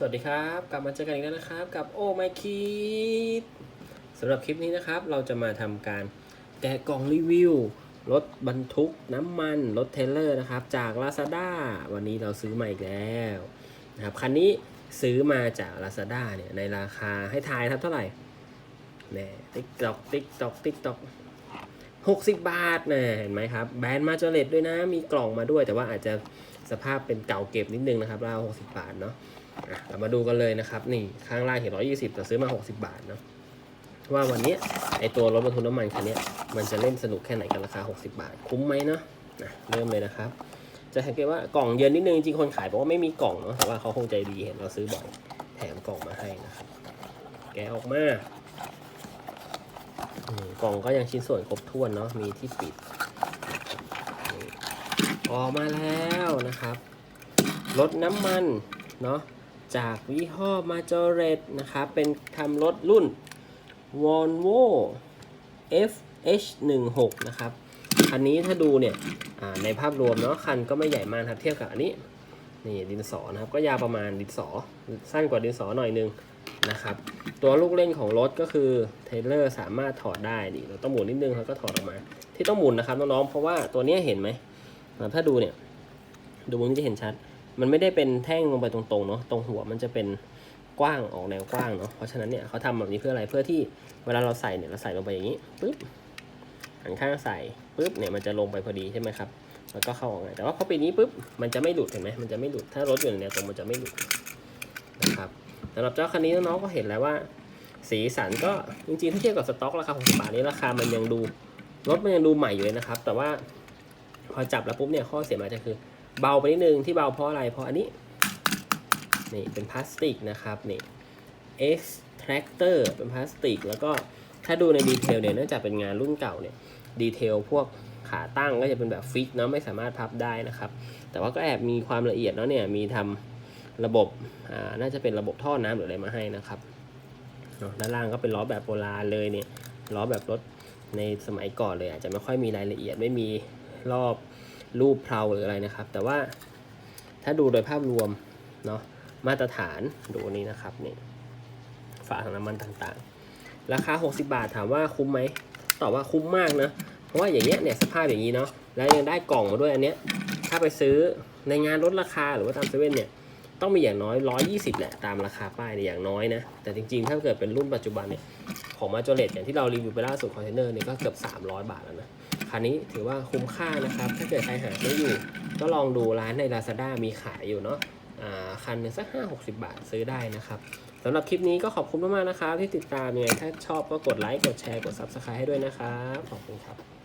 สวัสดีครับ กลับมาเจอกันอีกแล้วนะครับ กับโอ้ไมคิดสำหรับคลิปนี้นะครับ เราจะมาทำการแกะกล่องรีวิวรถบรรทุกน้ำมันรถเทเลอร์นะครับ จาก Lazada วันนี้เราซื้อมาอีกแล้วนะครับคันนี้ซื้อมาจาก Lazada เนี่ยในราคาให้ทายครับเท่าไหร่แน่ติ๊กตอกติ๊กตอกติ๊กตอก หกสิบบาทนะเห็นไหมครับ แบรนด์มาเจเลตด้วยนะ มีกล่องมาด้วย แต่ว่าอาจจะสภาพเป็นเก่าเก็บนิดนึงนะครับราวหกสิบบาทเนาะอะเรามาดูกันเลยนะครับ นี่ข้างล่างเห็นร้อยี่สิบแต่ซื้อมา 60 บาทเนาะว่าวันนี้ไอตัวรถบรรทุกน้ำมันคันนี้มันจะเล่นสนุกแค่ไหนกันราคา 60 บาท คุ้มไหมเนาะนะเริ่มเลยนะครับ จะสังเกตว่ากล่องเยินนิดนึงจริงคนขายบอกว่าไม่มีกล่องเนาะแต่ว่าเขาคงใจดีเห็นเราซื้อบ่อยแถมกล่องมาให้นะครับ แกะออกมา กล่องก็ยังชิ้นส่วนครบถ้วนเนาะ มีที่ปิด ออกมาแล้วนะครับ รถน้ำมันเนาะ จากยี่ห้อมาจอเรตนะครับ เป็นทำรถรุ่น Volvo FH16 นะครับ คันนี้ถ้าดูเนี่ยในภาพรวมเนาะ คันก็ไม่ใหญ่มากครับเทียบกับอันนี้ นี่ดินสอนะครับ ก็ยาวประมาณดินสอ สั้นกว่าดินสอหน่อยนึงนะครับ ตัวลูกเล่นของรถก็คือเทเลอร์สามารถถอดได้ดิเราต้องหมุนนิดนึงแล้วก็ถอดออกมา ที่ต้องหมุนนะครับน้องๆเพราะว่าตัวนี้เห็นไหมถ้าดูเนี่ยดูมันจะเห็นชัด มันไม่ได้เป็นแท่งลงไปตรงๆเนาะตรงหัวมันจะเป็นกว้างออกแนวกว้างเนาะเพราะฉะนั้นเนี่ยเขาทำแบบนี้เพื่ออะไรเพื่อที่เวลาเราใส่เนี่ยเราใส่ลงไปอย่างนี้ปุ๊บหันข้างใส่ปุ๊บเนี่ยมันจะลงไปพอดีใช่ไหมครับ แล้วก็เข้าออกง่ายแต่ว่าพอปีนี้ปุ๊บมันจะไม่หลุดเห็นไหมมันจะไม่หลุดถ้ารถอยู่ในแนวตรงมันจะไม่หลุดนะครับสำหรับเจ้าคันนี้น้องๆก็เห็นแล้วว่า สีสันก็จริงๆถ้าเทียบกับสต็อกราคา60บาทนี้ราคามันยังดูรถมันยังดูใหม่อยู่เลยนะครับ แต่ว่าพอจับแล้วปุ๊บเนี่ยข้อเสียมันจะคือ เบาไปนิดนึงที่เบาเพราะอะไรเพราะอันนี้นี่เป็นพลาสติกนะครับนี่ extractor เป็นพลาสติก แล้วก็ถ้าดูในดีเทลเนี่ยเนื่องจากเป็นงานรุ่นเก่าเนี่ยดีเทลพวก ขาตั้งก็จะเป็นแบบฟิกเนาะไม่สามารถพับได้นะครับ แต่ว่าก็แอบมีความละเอียดเนาะเนี่ยมีทำระบบอ่าน่าจะเป็นระบบท่อน้ำหรืออะไรมาให้นะครับเนาะด้านล่างก็เป็นล้อแบบโบราณเลยเนี่ยล้อแบบรถในสมัยก่อนเลย อาจจะไม่ค่อยมีรายละเอียดไม่มีรอบรูปเพลาหรืออะไรนะครับ แต่ว่าถ้าดูโดยภาพรวมเนาะมาตรฐานดูนี่นะครับนี่ฝาถังน้ำมันต่างๆ ราคา 60 บาทถามว่าคุ้มไหมตอบว่าคุ้มมากนะ เพราะว่าอย่างเงี้ยเนี่ยสภาพอย่างนี้เนาะแล้วยังได้กล่องมาด้วยอันเนี้ยถ้าไปซื้อในงานลดราคาหรือว่าตามเซเว่นเนี่ยต้องมีอย่างน้อย 120แหละตามราคาป้ายเนี่ยอย่างน้อยนะ แต่จริงๆ ถ้าเกิดเป็นรุ่นปัจจุบันเนี่ยของมาจเลตอย่างที่เรารีวิวไปล่าสุดคอนเทนเนอร์เนี่ยก็เกือบ 300 บาทแล้วนะคันนี้ถือว่าคุ้มค่านะครับ ถ้าเกิดใครหาไม่อยู่ ก็ลองดูร้านใน Lazada มีขายอยู่เนาะอ่าคันหนึงสัก 5 60 บาทซื้อได้นะครับสำหรับคลิปนี้ก็ขอบคุณมากๆนะครับที่ติดตามยังไงถ้าชอบก็กดไลค์กดแชร์กด Subscribe ให้ด้วยนะครับขอบคุณครับ